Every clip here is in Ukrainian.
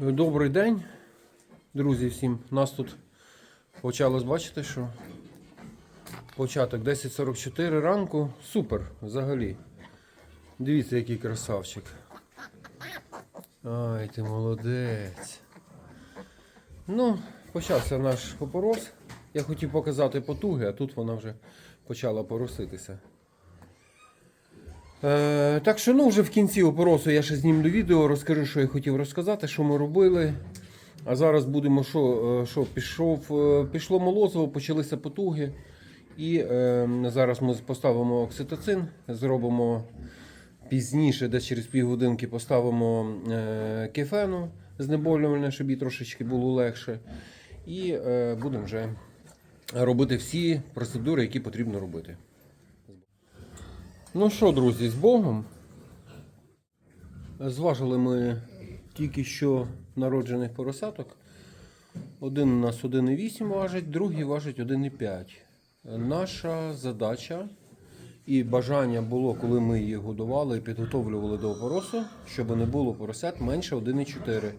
Добрий день, друзі, всім. Нас тут почалось бачите, що початок 10.44 ранку. Супер взагалі. Дивіться, який красавчик. Ай, ти молодець. Ну, почався наш опорос. Я хотів показати потуги, а тут вона вже почала пороситися. Е, так що ну вже в кінці опоросу я ще знімлю відео, розкажу, що я хотів розказати, що ми робили. А зараз будемо що, е, що пішов, е, пішло молозиво, почалися потуги. І е, зараз ми поставимо окситоцин, зробимо пізніше, десь через півгодинки поставимо е, кефену знеболювальне, щоб їй трошечки було легше. І е, будемо вже робити всі процедури, які потрібно робити. Ну що, друзі, з Богом. Зважили ми тільки що народжених поросяток. Один у нас 1,8 важить, другий важить 1,5. Наша задача і бажання було, коли ми її годували і підготовлювали до опоросу, щоб не було поросят менше 1,4.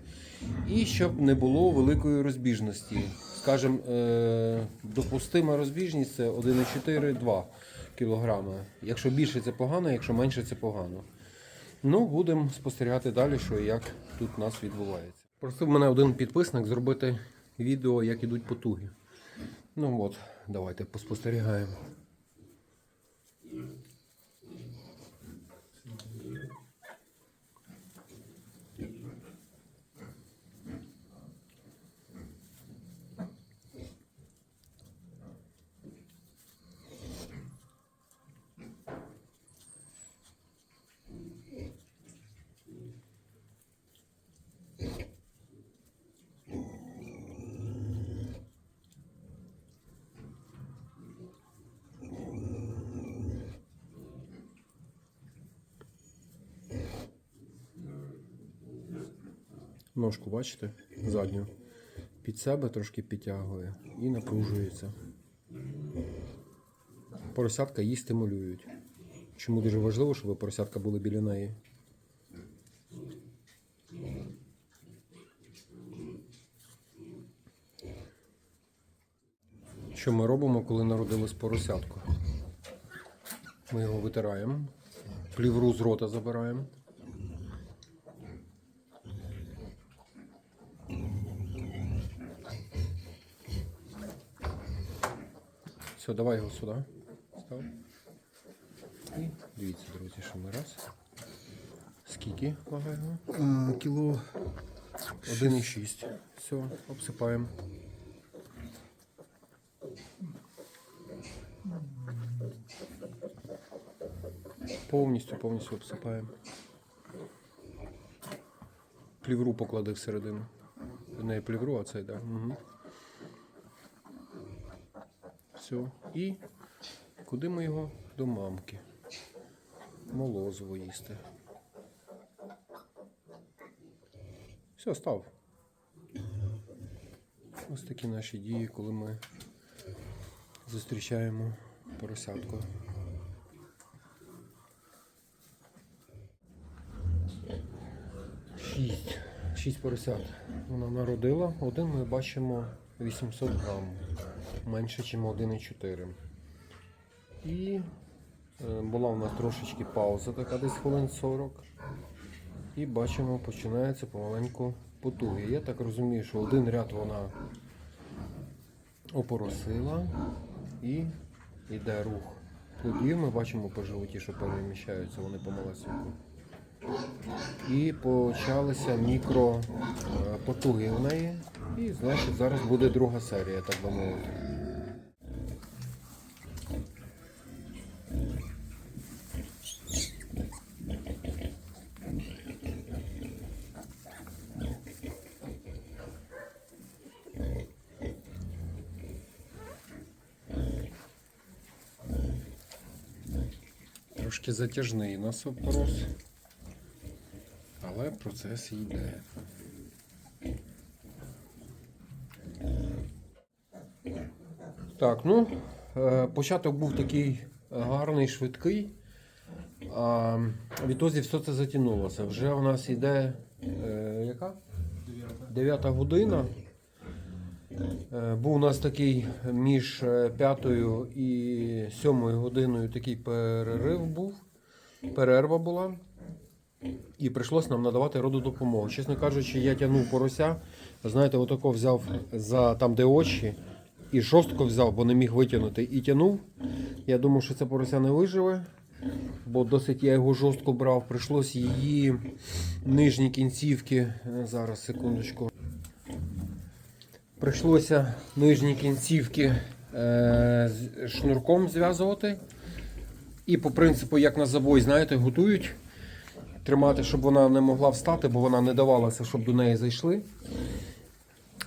І щоб не було великої розбіжності. Скажімо, е, допустима розбіжність це 1,4-2 кг. Якщо більше це погано, якщо менше це погано. Ну, будемо спостерігати далі, що і як тут у нас відбувається. Просив мене один підписник зробити відео, як ідуть потуги. Ну от, давайте поспостерігаємо. Ножку, бачите? Задню. Під себе трошки підтягує і напружується. Поросятка її стимулюють. Чому дуже важливо, щоб поросятка були біля неї. Що ми робимо, коли народилось поросятко? Ми його витираємо, плівру з рота забираємо. Все, давай його сюди. Став. І дивіться, друзі, що ми раз. Скільки вага його? Кіло 1,6. Все, обсипаємо. Повністю, повністю обсипаємо. Плівру поклади всередину. Не плівру, а цей, так. Да. Угу. Все. І куди ми його? До мамки. Молозиво їсти. Все, став. Ось такі наші дії, коли ми зустрічаємо поросятку. Шість. Шість поросят. Вона народила. Один ми бачимо 800 грам. Менше, ніж 1,4. І е, була у нас трошечки пауза, така десь хвилин 40. І бачимо, починається помаленьку потуги. Я так розумію, що один ряд вона опоросила і йде рух плодів. Ми бачимо по животі, що переміщаються вони помалесеньку. І почалися мікро е, в неї. І значить зараз буде друга серія, так би мовити. Трошки затяжний у нас але процес йде. Так, ну, е, початок був такий гарний, швидкий. А відтоді все це затягнулося. Вже у нас йде е, яка? Дев'ята година. Е, Був у нас такий між е, п'ятою і сьомою годиною такий перерив був. Перерва була. І прийшлося нам надавати рододопомогу. Чесно кажучи, я тягнув порося. Знаєте, отако взяв за там, де очі, і жорстко взяв, бо не міг витягнути. І тягнув. Я думав, що це порося не виживе, бо досить я його жорстко брав. Прийшлось її нижні кінцівки. е, Зараз, секундочку. Прийшлося нижні кінцівки е, шнурком зв'язувати. І по принципу, як на забой, знаєте, готують. Тримати, щоб вона не могла встати, бо вона не давалася, щоб до неї зайшли.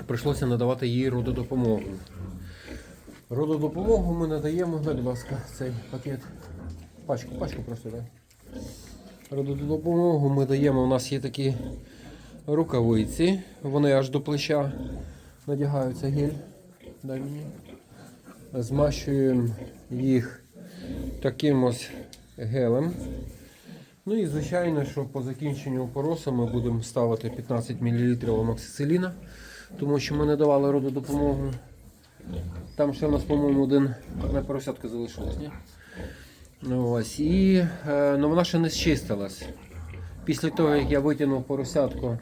Прийшлося надавати їй рододопомогу. Рододопомогу ми надаємо, будь ласка, цей пакет. Пачку, пачку просто, дай. Рододопомогу ми даємо. У нас є такі рукавиці. Вони аж до плеча надягаються гель. Дай мені. Змащуємо їх таким ось гелем. Ну і звичайно, що по закінченню опоросу ми будемо ставити 15 мл амоксициліна, тому що ми не давали рододопомогу. Там ще у нас, по-моєму, один одна поросятка залишилась, ні? Ну, ось. І е, ну, вона ще не зчистилась. Після того, як я витягнув поросятку,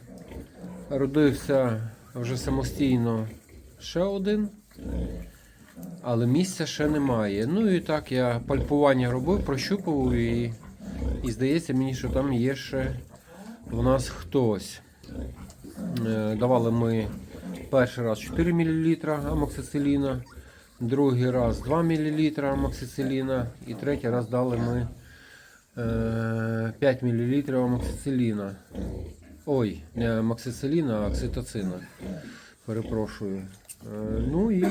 родився вже самостійно ще один. Але місця ще немає. Ну і так я пальпування робив, прощупував і, і здається мені, що там є ще в нас хтось. Е, Давали ми перший раз 4 мл амоксициліна, другий раз 2 мл амоксициліна і третій раз дали ми е, 5 мл амоксициліна. Ой, не амоксициліна, окситоцина. Перепрошую. Е, Ну і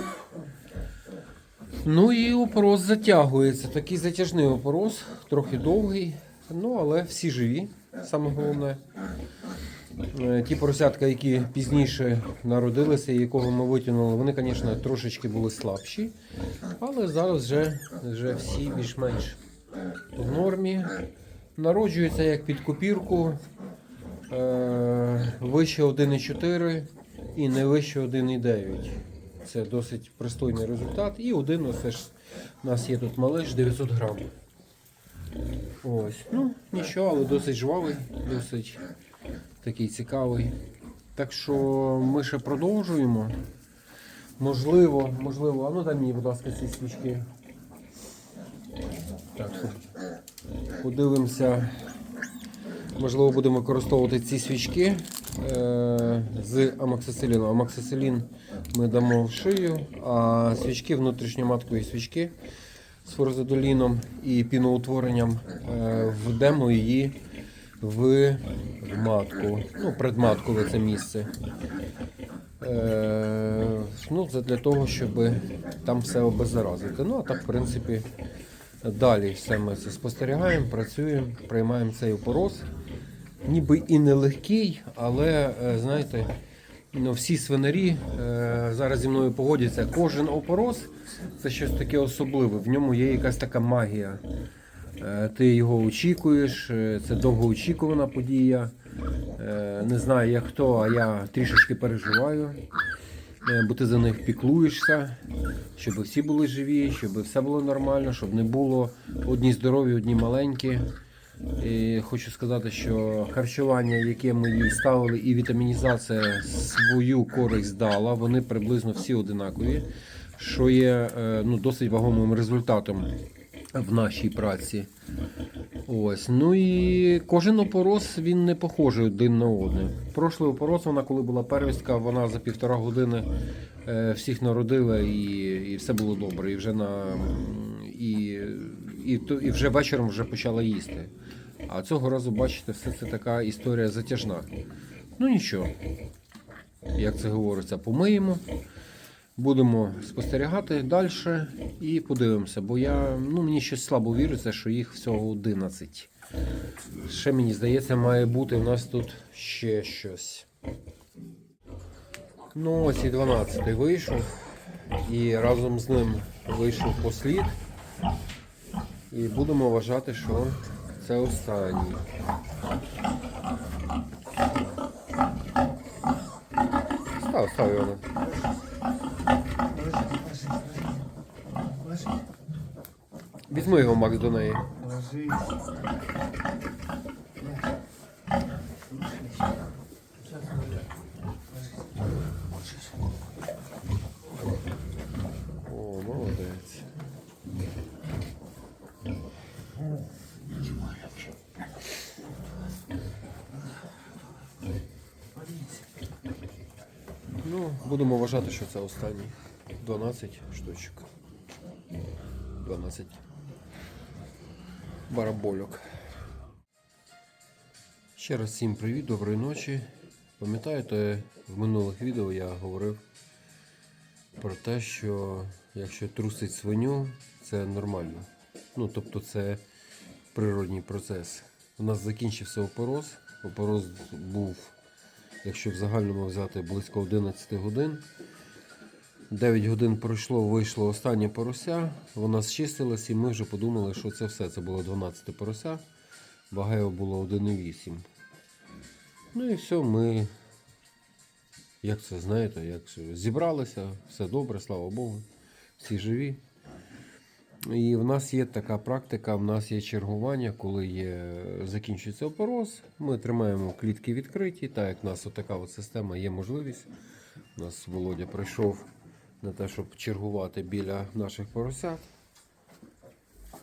Ну і опорос затягується. Такий затяжний опорос, трохи довгий, ну але всі живі, саме головне. Е, Ті поросятка, які пізніше народилися, і якого ми витягнули, вони, звісно, трошечки були слабші, але зараз вже, вже всі більш-менш в нормі. Народжуються як під копірку, вище 1,4 і не вище 1,9. Це досить пристойний результат. І один, оце ж у нас є тут малиш 900 грам. Ось. Ну, нічого, але досить жвавий, досить такий цікавий. Так що ми ще продовжуємо. Можливо, можливо, а ну дай мені, будь ласка, ці свічки. Так, подивимося. Можливо, будемо використовувати ці свічки е, з амоксициліном. Амоксицилін ми дамо в шию, а свічки внутрішньоматкові свічки з форзадоліном і піноутворенням е, вдемо її в матку. Ну, предматкове це місце. Е, ну, це для того, щоб там все обеззаразити. Ну, а так, в принципі, далі все ми це спостерігаємо, працюємо, приймаємо цей опорос. Ніби і нелегкий, але е, знаєте, ну, всі свинарі е, зараз зі мною погодяться. Кожен опорос це щось таке особливе. В ньому є якась така магія. Е, Ти його очікуєш, це довгоочікувана подія. Не знаю, як хто, а я трішечки переживаю, бо ти за них піклуєшся, щоб всі були живі, щоб все було нормально, щоб не було одні здорові, одні маленькі. І хочу сказати, що харчування, яке ми їй ставили, і вітамінізація свою користь дала, вони приблизно всі одинакові, що є е, ну, досить вагомим результатом в нашій праці. Ось. Ну і кожен опорос він не похожий один на один. Прошлий опорос, вона коли була первістка, вона за півтора години е, всіх народила і, і все було добре. І вже на і, і, і вже вечором вже почала їсти. А цього разу, бачите, все це така історія затяжна. Ну нічого, як це говориться, помиємо. Будемо спостерігати далі і подивимося, бо я, ну, мені щось слабо віриться, що їх всього 11. Ще мені здається, має бути в нас тут ще щось. Ну, ось і 12 вийшов. І разом з ним вийшов послід. І будемо вважати, що Це останній. Став, став його. Візьми його, Макс, до неї. Ложись. О, молодець. Будемо вважати, що це останній. 12 штучок. 12 барабольок. Ще раз всім привіт, доброї ночі. Пам'ятаєте, в минулих відео я говорив про те, що якщо трусить свиню, це нормально. Ну, тобто це природній процес. У нас закінчився опороз. Опороз був, якщо в загальному взяти, близько 11 годин. 9 годин пройшло, вийшло останнє порося, вона зчистилась і ми вже подумали, що це все. Це було 12 порося, вага було 1,8. Ну і все, ми, як це знаєте, як це, зібралися, все добре, слава Богу, всі живі. І в нас є така практика, в нас є чергування, коли є, закінчується опороз, ми тримаємо клітки відкриті, так як в нас отака от система є можливість. У нас Володя прийшов на те, щоб чергувати біля наших поросят.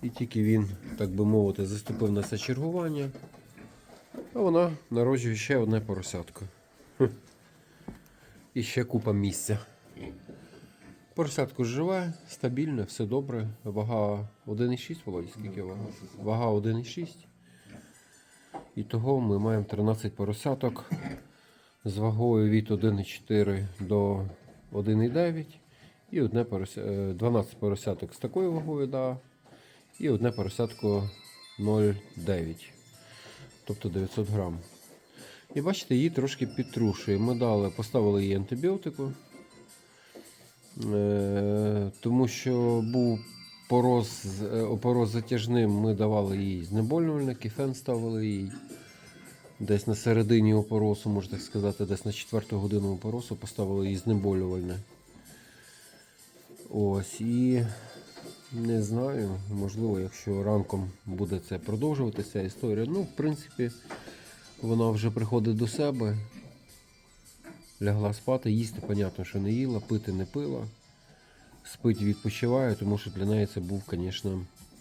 І тільки він, так би мовити, заступив на це чергування, а вона народжує ще одне поросятко. І ще купа місця. Поросятко живе, стабільне, все добре. Вага 1,6, Володя, скільки вага? Вага 1,6. І того ми маємо 13 поросяток з вагою від 1,4 до 1,9. І одне порося... е, 12 поросяток з такою вагою, да, і одне поросятко 0,9. Тобто 900 грам. І бачите, її трошки підтрушує. Ми дали, поставили їй антибіотику. Е, тому що був пороз, е, опороз затяжним, ми давали їй знеболювальник, і фен ставили їй. Десь на середині опоросу, можна так сказати, десь на четверту годину опоросу поставили їй знеболювальне. Ось і не знаю, можливо, якщо ранком буде це продовжуватися історія. Ну, в принципі, вона вже приходить до себе, лягла спати, їсти, понятно, що не їла, пити не пила. Спить відпочиває, тому що для неї це був, звісно,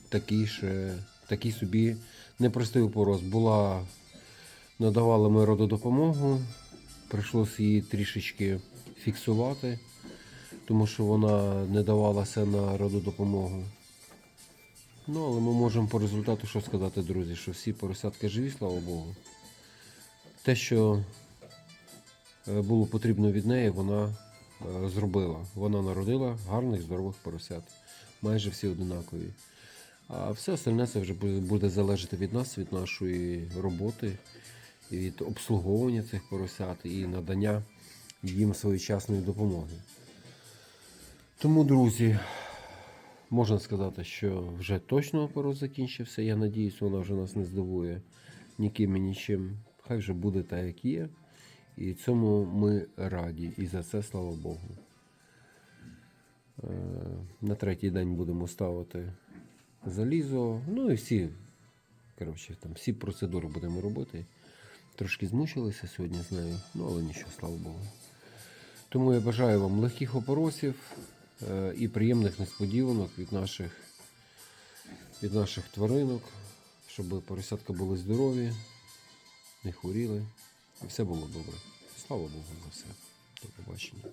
такий, ще, такий собі непростий опороз. Була, надавали ми рододопомогу, прийшлося її трішечки фіксувати тому що вона не давалася на рододопомогу. Ну, але ми можемо по результату що сказати, друзі, що всі поросятки живі, слава Богу. Те, що було потрібно від неї, вона е, зробила. Вона народила гарних, здорових поросят. Майже всі одинакові. А все остальне це вже буде залежати від нас, від нашої роботи, від обслуговування цих поросят і надання їм своєчасної допомоги. Тому, друзі, можна сказати, що вже точно опорос закінчився. Я надіюсь, вона вже нас не здивує ніким і нічим. Хай вже буде так, як є. І цьому ми раді. І за це слава Богу. Е, На третій день будемо ставити залізо. Ну і всі, коротше, там всі процедури будемо робити. Трошки змучилися сьогодні з нею, ну але нічого, слава Богу. Тому я бажаю вам легких опоросів е, і приємних несподіванок від наших, від наших тваринок, щоб поросятка були здорові, не хворіли і все було добре. Слава Богу за все. До побачення.